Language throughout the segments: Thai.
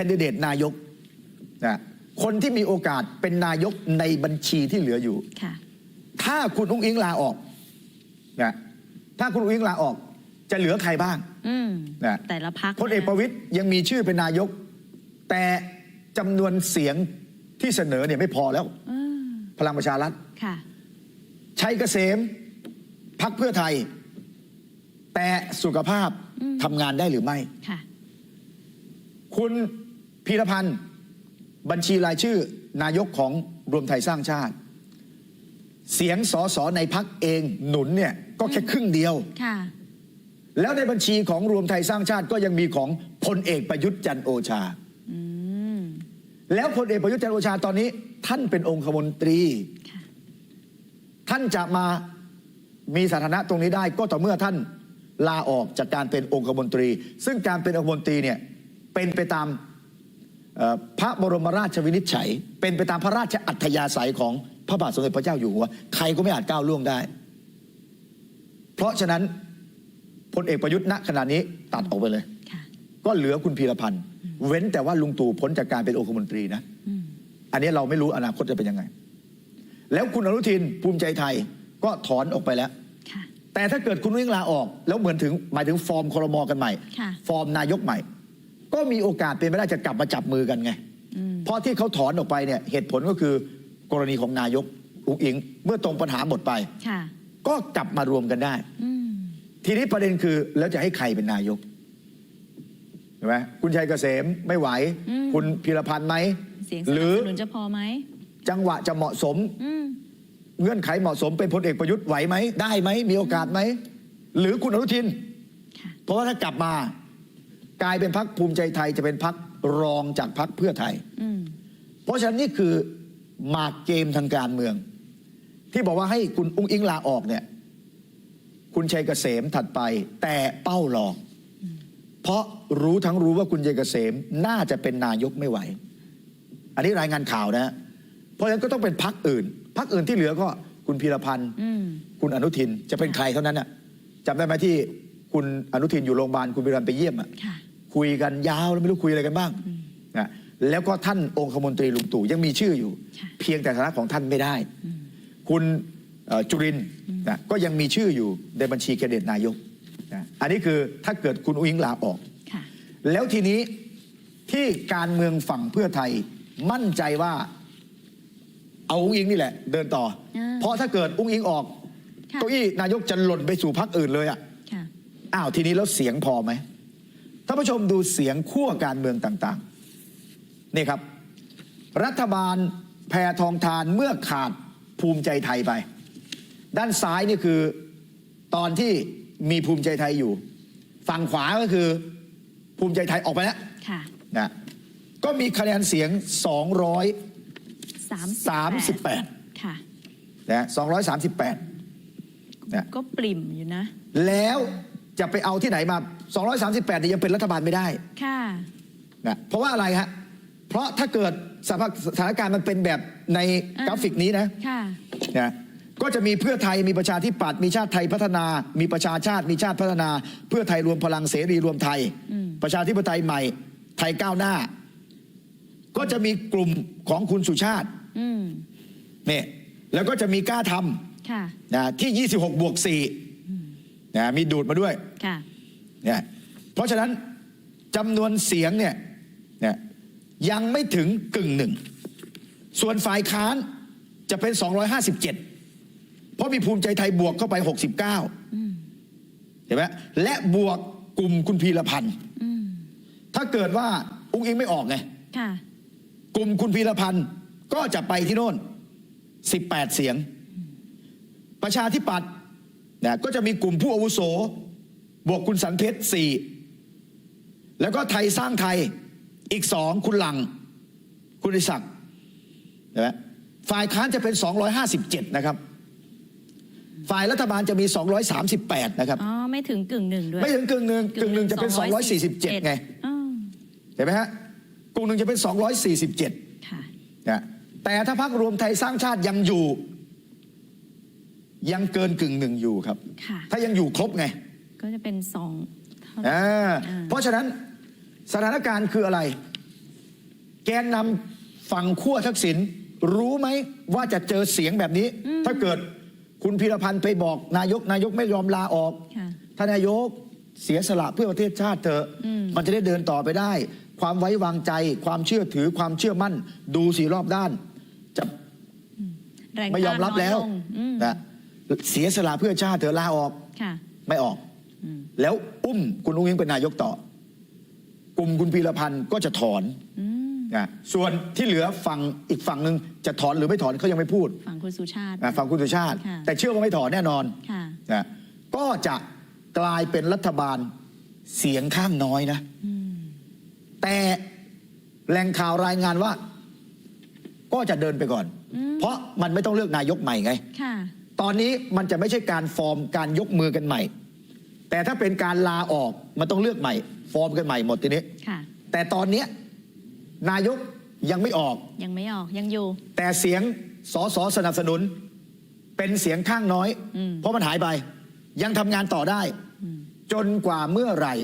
คนดิเดตนายกนะคนที่มีโอกาสเป็นนายกในบัญชีที่เหลืออยู่ค่ะถ้าคุณอุ้งอิงลาออกนะถ้าคุณอุ้งอิงลาออกจะเหลือใครบ้างอืมนะแต่ละพักพลเอกประวิตยยังมีชื่อเป็นนายก แต่จำนวนเสียงที่เสนอเนี่ยไม่พอแล้ว พลังประชารัฐค่ะชัยเกษมพักเพื่อไทย แต่สุขภาพอืมทำงานได้หรือไม่ค่ะคุณ พีรพันธ์บัญชีรายชื่อนายกของรวมไทยสร้างชาติ เสียงสอสอในพักเองหนุนเนี่ยก็แค่ครึ่งเดียว ค่ะ แล้วในบัญชีของรวมไทยสร้างชาติก็ยังมีของพลเอกประยุทธ์จันทร์โอชา อืม แล้วพลเอกประยุทธ์จันทร์โอชาตอนนี้ ท่านเป็นองคมนตรี ค่ะ ท่านจะมามีสถานะตรงนี้ได้ก็ต่อเมื่อท่านลาออกจากการเป็นองคมนตรี ซึ่งการเป็นองคมนตรีเนี่ยเป็นไปตามเอ่อ พระบรมราชวินิจฉัย เป็นไปตามพระราชอัธยาศัยของพระบาทสมเด็จพระเจ้าอยู่หัวใครก็ไม่อาจก้าวล่วงได้ เพราะฉะนั้นพลเอกประยุทธ์ณขณะนี้ตัดออกไปเลยค่ะก็เหลือคุณพีรพันธ์เว้นแต่ว่าลุงตู่พ้นจากการเป็นองคมนตรีนะอืมอันนี้เราไม่รู้อนาคตจะเป็นยังไง แล้วคุณอนุทินภูมิใจไทยก็ถอนออกไปแล้วค่ะแต่ถ้าเกิดคุณวิ่งลาออก แล้วเหมือนถึงหมายถึงฟอร์มคอรมอกันใหม่ค่ะฟอร์มนายกใหม่ ก็มีโอกาสเป็นไปได้จะกลับมาจับมือกันไงอืมเพราะที่เขาถอนออกไปเนี่ยเหตุผลก็คือกรณีของนายกอุ๋งอิง เมื่อตรงปัญหาหมดไป ค่ะ ก็กลับมารวมกันได้ อืม ทีนี้ประเด็นคือแล้วจะให้ใครเป็นนายกเห็นไหมคุณชัยเกษมไม่ไหวคุณพีรพันธ์ไหม เสียงสหนัรืบอ สนุนจะพอไหมจังหวะจะเหมาะสม อืม เงื่อนไขเหมาะสมเป็นพลเอกประยุทธ์ไหวไหม ได้ไหม มีโอกาสไหม หรือคุณอนุทิน ค่ะ เพราะว่าถ้ากลับมา กลายเป็นพักภูมิใจไทยจะเป็นพักรองจากพักเพื่อไทย อืมเพราะฉะนั้นนี่คือหมากเกมทางการเมือง ที่บอกว่าให้คุณอุ้งอิงลาออกเนี่ย คุณชัยเกษมถัดไป แต่เป้ารองเพราะรู้ทั้งรู้ว่าคุณชัยเกษมน่าจะเป็นนายกไม่ไหว อันนี้รายงานข่าวนะฮะเพราะฉะนั้นก็ต้องเป็นพักอื่นพักอื่นที่เหลือก็คุณพีรพันธ์ อืม คุณอนุทินจะเป็นใครเท่านั้นน่ะจำได้ไหมที่คุณอนุทินอยู่โรงพยาบาลคุณพิรันไปเยี่ยมอะ ค่ะ คุยกันยาวแล้วไม่รู้คุยอะไรกันบ้างนะแล้วก็ท่านองคมนตรีลุงตู่ยังมีชื่ออยู่ค่ะเพียงแต่ฐานะของท่านไม่ได้ คุณเอ่อจุรินทร์นะก็ยังมีชื่ออยู่ในบัญชีแคนดิเดตนายกนะอันนี้คือถ้าเกิดคุณอุ้งอิงลาออกค่ะแล้วทีนี้ที่การเมืองฝั่งเพื่อไทยมั่นใจว่าเอาอุ้งอิงนี่แหละ เดินต่ออาเพราะถ้าเกิดอุ้งอิงออกค่ะเก้าอี้นายกจะหล่นไปสู่พรรคอื่นเลยอะค่ะอ้าวทีนี้แล้วเสียงพอไหม ท่านผู้ชมดูเสียงขั้วการเมืองต่างๆ นี่ครับ รัฐบาลแพทองทานเมื่อขาดภูมิใจไทยไป ด้านซ้ายนี่คือตอนที่มีภูมิใจไทยอยู่ ฝั่งขวาก็คือภูมิใจไทยออกไปแล้วค่ะนะก็มีคะแนนเสียงสามสิบ238ค่ะนะ238นะก็ปริ่มอยู่นะ แล้ว จะไปเอาที่ไหนมา 238เนี่ยยังเป็นรัฐบาลไม่ได้ค่ะ นะเพราะว่าอะไรฮะเพราะถ้าเกิดสภาพสถานการณ์มันเป็นแบบในอ่ากราฟิกนี้นะค่ะ นะก็จะมีเพื่อไทยมีประชาธิปัตย์มีชาติไทยพัฒนา มีประชาชาติมีชาติพัฒนา เพื่อไทยรวมพลังเสรีรวมไทย อืม ประชาธิปไตยใหม่ ไทยก้าวหน้า ก็จะมีกลุ่มของคุณสุชาติอืม เนี่ยแล้วก็จะมีกล้าทค่ะำนะที่ 26 บวก 4 นะมีดูดมาด้วยค่ะเนี่ยเพราะฉะนั้นจำนวนเสียงเนี่ยเนี่ยยังไม่ถึงกึ่งหนึ่ง ส่วนฝ่ายค้านจะเป็น 257 เพราะมีภูมิใจไทยบวกเข้าไป 69อืมเห็นไหมและบวกกลุ่มคุณพีรพันธ์อืมถ้าเกิดว่าอุ้งอิงไม่ออกไงค่ะกลุ่มคุณพีรพันธ์ก็จะไปที่โน่น 18 เสียง ประชาธิปัตย์ นะก็จะมีกลุ่มผู้อาวุโส บวกคุณสันเพชรสี่แล้วก็ไทยสร้างไทยอีกสองคุณหลัง คุณอิศักดิ์เห็นไหมฝ่ายค้านจะเป็น 257 นะครับ ฝ่ายรัฐบาลจะมี 238 นะครับ อ๋อ ไม่ถึงกึ่งหนึ่งด้วย ไม่ถึงกึ่งหนึ่งกึ่งหนึ่งจะเป็น 247 ไงอ๋อเห็นไหมฮะกลุ่มหนึ่งจะเป็น 247ค่ะนะแต่ถ้าพักรวมไทยสร้างชาติยังอยู่ ยังเกินกึ่งหนึ่งอยู่ครับ ค่ะ ถ้ายังอยู่ครบไงก็จะเป็นสองเท่า อ่าอ่า เพราะฉะนั้นสถานการณ์คืออะไรฝแกนนำฝั่งขั้วทักษิณรู้ไหมว่าจะเจอเสียงแบบนี้ ถ้าเกิดคุณพีรพันธ์ไปบอกนายกนายกไม่ยอมลาออก ค่ะ ท่านนายกเสียสละเพื่อประเทศชาติเถอะ อืม มันจะได้เดินต่อไปได้ ความไว้วางใจ ความเชื่อถือความเชื่อมั่น ดูสีรอบด้าน จะแรงไม่ยอมรับแล้วต้านน้อยงอืม นะ เสียสละเพื่อชาติเถอะลาออก ค่ะไม่ออก อืมแล้วอุ้มคุณอุ้งอิงเป็นนายกต่อ กลุ่มคุณพีรพันธ์ก็จะถอนอืมนะส่วนที่เหลือฝั่งอีกฝั่งหนึ่งจะถอนหรือไม่ถอนเขายังไม่พูดฝั่งคุณสุชาติ นะฝั่งคุณสุชาติ ค่ะ แต่เชื่อว่าไม่ถอนแน่นอนค่ะนะก็จะกลายเป็นรัฐบาลเสียงข้างน้อยนะ อืมแต่แหล่งข่าวรายงานว่า ก็จะเดินไปก่อน อืมเพราะมันไม่ต้องเลือกนายกใหม่ไง ค่ะ ตอนนี้มันจะไม่ใช่การฟอร์มการยกมือกันใหม่ แต่ถ้าเป็นการลาออกมันต้องเลือกใหม่ ฟอร์มกันใหม่หมดทีนี้ค่ะ แต่ตอนเนี้ยนายกยังไม่ออก ยังไม่ออกยังอยู่ แต่เสียงสอสอสนับสนุน เป็นเสียงข้างน้อย อืม เพราะมันหายไป ยังทำงานต่อได้ อืม จนกว่าเมื่อไหร่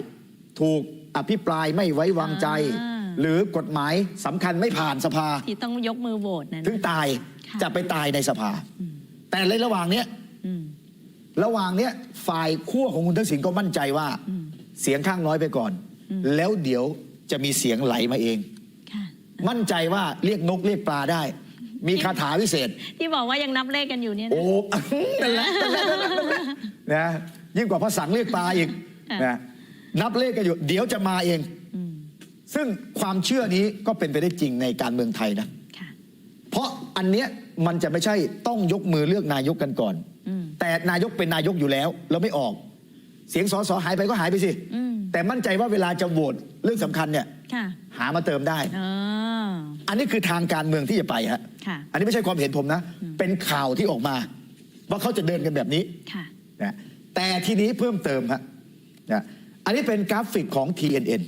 ถูกอภิปรายไม่ไว้วางใจ อ่า หรือกฎหมายสำคัญไม่ผ่านสภา ที่ต้องยกมือโหวตนั้น ถึงตายค่ะ จะไปตายในสภา อืม แต่ในระหว่างเนี้ยอืมระหว่างเนี้ยฝ่ายขั้วของคุณทักษิณก็มั่นใจว่าอืมเสียงข้างน้อยไปก่อนอืมแล้วเดี๋ยวจะมีเสียงไหลมาเองค่ะมั่นใจว่าเรียกนกเรียกปลาได้ มีคาถาวิเศษ ที่บอกว่ายังนับเลขกันอยู่เนี่ยนะโอ้นั่นแหละนั่นแหละนั่นแหละนั่นแหละนะยิ่งกว่าภาษาเรียกปลาอีกค่ะนะนับเลขกันอยู่ เดี๋ยวจะมาเองอืมซึ่งความเชื่อนี้ก็เป็นไปได้จริงในการเมืองไทยนะค่ะเพราะอันเนี้ย มันจะไม่ใช่ต้องยกมือเลือกนายกกันก่อนอืมแต่นายกเป็นนายกอยู่แล้วแล้วไม่ออก เสียงสอสอหายไปก็หายไปสิอืมแต่มั่นใจว่าเวลาจะโหวตเรื่องสำคัญเนี่ยค่ะหามาเติมได้อ๋ออันนี้คือทางการเมืองที่จะไปฮะค่ะอันนี้ไม่ใช่ความเห็นผมนะ เป็นข่าวที่ออกมา ว่าเขาจะเดินกันแบบนี้ค่ะนะแต่ทีนี้เพิ่มเติมฮะนะอันนี้เป็นกราฟิกของ TNN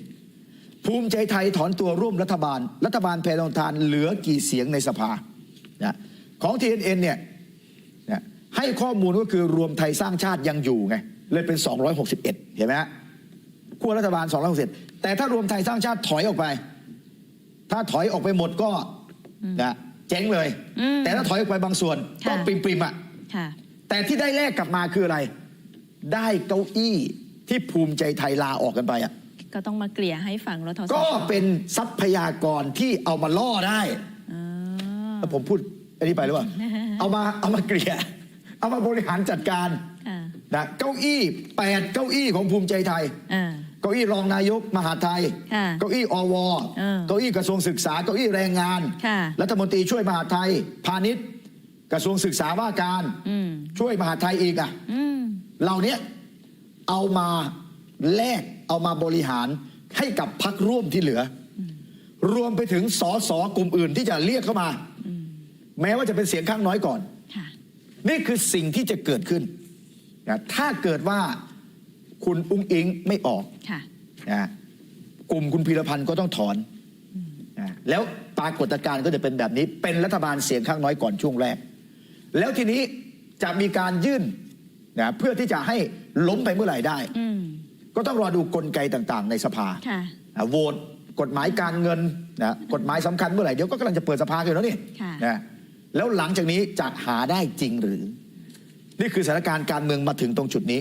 ภูมิใจไทยถอนตัวร่วมรัฐบาล รัฐบาลแพรองทานเหลือกี่เสียงในสภานะ ของ TNN เนี่ยนะให้ข้อมูลก็คือรวมไทยสร้างชาติยังอยู่ไง เลยเป็น 261 เห็นไหมฮะขั้วรัฐบาล 261 แต่ถ้ารวมไทยสร้างชาติถอยออกไป ถ้าถอยออกไปหมดก็นะเจ๊งเลยอืมแต่ถ้าถอยออกไปบางส่วนก็ค่ะปริมๆอะค่ะแต่ที่ได้แลกกลับมาคืออะไร ได้เก้าอี้ที่ภูมิใจไทยลาออกกันไปอะก็ต้องมาเกลี่ยให้ฝั่งรทสก็เป็นทรัพยากรที่เอามาล่อได้อ๋อแล้วผมพูด อันนี้ไปหรือเปล่า เอามาเอามาเกลี่ย เอามาบริหารจัดการค่ะนะเก้าอี้แปดเก้าอี้ของภูมิใจไทย อ่า เก้าอี้รองนายกมหาดไทย ค่ะเก้าอี้อวเออเก้าอี้กระทรวงศึกษา เก้าอี้แรงงาน ค่ะ รัฐมนตรีช่วยมหาดไทย พาณิชย์ กระทรวงศึกษาว่าการ อืม ช่วยมหาดไทยอีกอะ อืม เหล่านี้เอามาแลกเอามาบริหารให้กับพักร่วมที่เหลืออรวมไปถึงสอสอกลุ่มอื่นที่จะเรียกเข้ามา แม้ว่าจะเป็นเสียงข้างน้อยก่อนค่ะนี่คือสิ่งที่จะเกิดขึ้นนะถ้าเกิดว่าคุณอุ้งอิงไม่ออกค่ะนะกลุ่มคุณพีรพันธ์ก็ต้องถอนนะแล้วปรากฏการณ์ก็จะเป็นแบบนี้ เป็นรัฐบาลเสียงข้างน้อยก่อนช่วงแรก แล้วทีนี้จะมีการยื่นนะเพื่อที่จะให้ล้มไปเมื่อไหร่ได้อืมก็ต้องรอดูกลไกต่างๆ ในสภาค่ะอะโหวตกฎหมายการเงินนะกฎหมายสำคัญเมื่อไหร่เดี๋ยวก็กำลังจะเปิดสภากันอยู่แล้วนี่ค่ะนะ แล้วหลังจากนี้จะหาได้จริงหรือ นี่คือสถานการณ์การเมืองมาถึงตรงจุดนี้